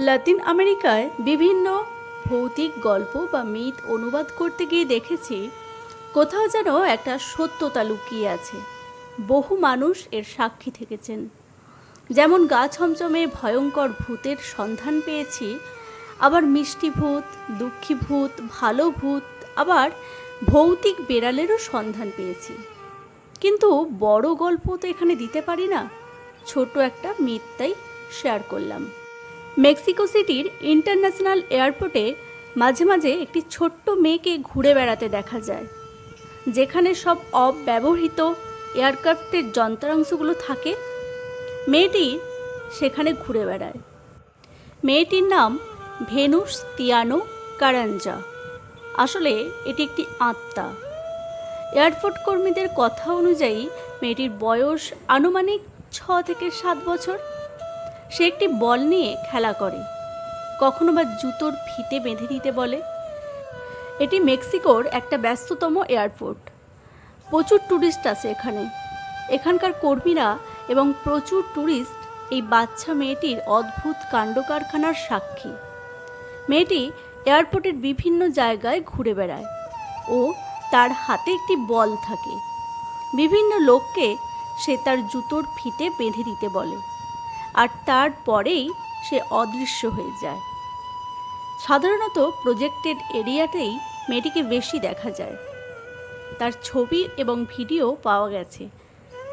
লাতিন আমেরিকায় বিভিন্ন ভৌতিক গল্প বা মিথ অনুবাদ করতে গিয়ে দেখেছি, কোথাও যেন একটা সত্যতা লুকিয়ে আছে। বহু মানুষ এর সাক্ষী থেকেছেন। যেমন গা ছমছমে ভয়ঙ্কর ভূতের সন্ধান পেয়েছি, আবার মিষ্টি ভূত, দুঃখী ভূত, ভালো ভূত, আবার ভৌতিক বেড়ালেরও সন্ধান পেয়েছি। কিন্তু বড় গল্প তো এখানে দিতে পারি না। ছোট একটা মিথটাই শেয়ার করলাম। মেক্সিকো সিটির ইন্টারন্যাশনাল এয়ারপোর্টে মাঝে মাঝে একটি ছোট্ট মেয়েকে ঘুরে বেড়াতে দেখা যায়, যেখানে সব অব্যবহৃত এয়ারক্রাফটের যন্ত্রাংশগুলো থাকে। মেয়েটি সেখানে ঘুরে বেড়ায়। মেয়েটির নাম ভেনুস তিয়ানো কারাঞ্জা। আসলে এটি একটি আত্মা। এয়ারপোর্ট কর্মীদের কথা অনুযায়ী, মেয়েটির বয়স আনুমানিক ছ থেকে সাত বছর। সে একটি বল নিয়ে খেলা করে। কখনো বা জুতোর ফিতে বেঁধে দিতে বলে। এটি মেক্সিকোর একটা ব্যস্ততম এয়ারপোর্ট। প্রচুর ট্যুরিস্ট আছে এখানে। এখানকার কর্মীরা এবং প্রচুর ট্যুরিস্ট এই বাচ্চা মেয়েটির অদ্ভুত কাণ্ড কারখানার সাক্ষী। মেয়েটি এয়ারপোর্টের বিভিন্ন জায়গায় ঘুরে বেড়ায় ও তার হাতে একটি বল থাকে। বিভিন্ন লোককে সে তার জুতোর ফিতে বেঁধে দিতে বলে। আর তারপরেই সে অদৃশ্য হয়ে যায়। সাধারণত প্রজেক্টেড এরিয়াতেই মেয়েটিকে বেশি দেখা যায়। তার ছবি এবং ভিডিও পাওয়া গেছে।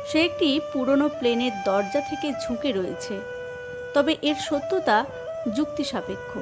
সে একটি পুরনো প্লেনের দরজা থেকে ঝুঁকে রয়েছে। তবে এর সত্যতা যুক্তিসাপেক্ষ।